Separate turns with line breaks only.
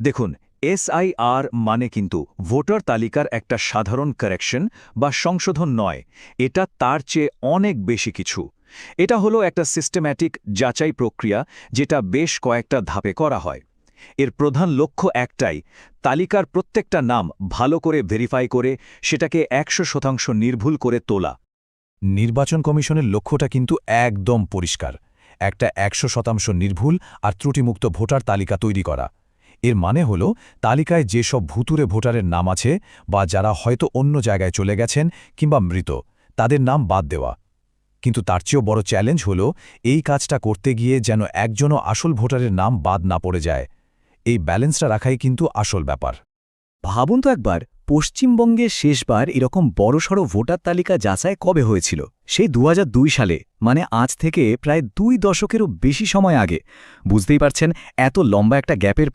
দেখুন, এসআইআর মানে কিন্তু ভোটার তালিকার একটা সাধারণ কারেকশন বা সংশোধন নয়, এটা তার চেয়ে অনেক বেশি কিছু। এটা হলো একটা সিস্টেম্যাটিক যাচাই প্রক্রিয়া যেটা বেশ কয়েকটা ধাপে করা হয়। এর প্রধান লক্ষ্য একটাই, তালিকার প্রত্যেকটা নাম ভালো করে ভেরিফাই করে সেটাকে একশো শতাংশ নির্ভুল করে তোলা।
নির্বাচন কমিশনের লক্ষ্যটা কিন্তু একদম পরিষ্কার, একটা একশো শতাংশ নির্ভুল আর ত্রুটিমুক্ত ভোটার তালিকা তৈরি করা। এর মানে হল, তালিকায় যেসব ভুতুরে ভোটারের নাম আছে বা যারা হয়তো অন্য জায়গায় চলে গেছেন কিংবা মৃত, তাদের নাম বাদ দেওয়া। কিন্তু তার চেয়েও বড় চ্যালেঞ্জ হল, এই কাজটা করতে গিয়ে যেন একজনও আসল ভোটারের নাম বাদ না পড়ে যায়। এই ব্যালেন্সটা রাখাই কিন্তু আসল ব্যাপার।
ভাবুন তো একবার, পশ্চিমবঙ্গে শেষবার এরকম বড়সড় ভোটার তালিকা যাচাই কবে হয়েছিল? সেই দু হাজার দুই সালে মানে আজ থেকে প্রায় দুই দশকেরও বেশি সময় আগে। বুঝতেই পারছেন, এত লম্বা একটা গ্যাপের